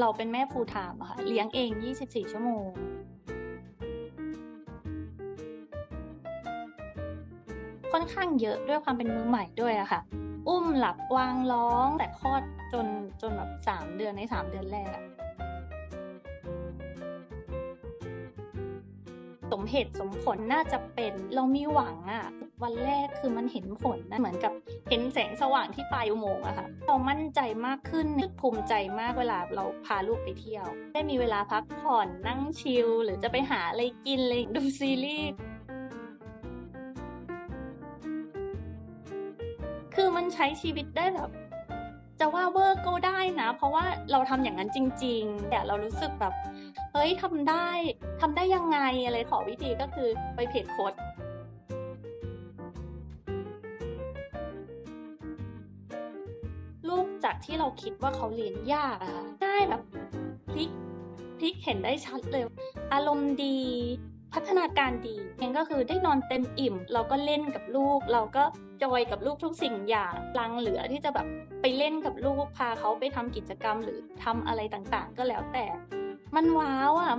เราเป็นแม่ full time อะค่ะ เลี้ยงเอง 24 ชั่วโมง ค่อนข้างเยอะด้วยความเป็นมือใหม่ด้วยอะค่ะ อุ้มหลับวางร้องแต่คลอดจนจนแบบ 3 เดือนใน 3 เดือนแรก สมเหตุสมผลน่าจะเป็นเรามีหวังอะวันแรกคือมันเห็นผลนะเหมือนกับเห็นแสงสว่างที่ปลายอุโมงค์อะค่ะเรามั่นใจมากขึ้นรู้สึกภูมิใจมากเวลาเราพาลูกไปเที่ยว ได้มีเวลาพักผ่อนนั่งชิลหรือจะไปหาอะไรกินอะไรดูซีรีส์คือมันใช้ชีวิตได้แบบ จะว่าเวอร์ก็ได้นะ เพราะว่าเราทำอย่างนั้นจริง ๆ แต่เรารู้สึกแบบเฮ้ยทำได้ทำได้ยังไงอะไรขอวิธีก็คือไปเพจโค้ชลูกจากที่เราคิดว่าเขาเรียนยากอะค่ะได้แบบพลิกพลิกเห็นได้ชัดเลย อารมณ์ดี พัฒนาการดีเองก็คือได้นอนเต็มอิ่ม เราก็เล่นกับลูก เราก็จอยกับลูกทุกสิ่งอย่างลังเหลือที่จะแบบไปเล่นกับลูกพาเขาไปทำกิจกรรมหรือทำอะไรต่างๆ ก็แล้วแต่ มันว้าวอะ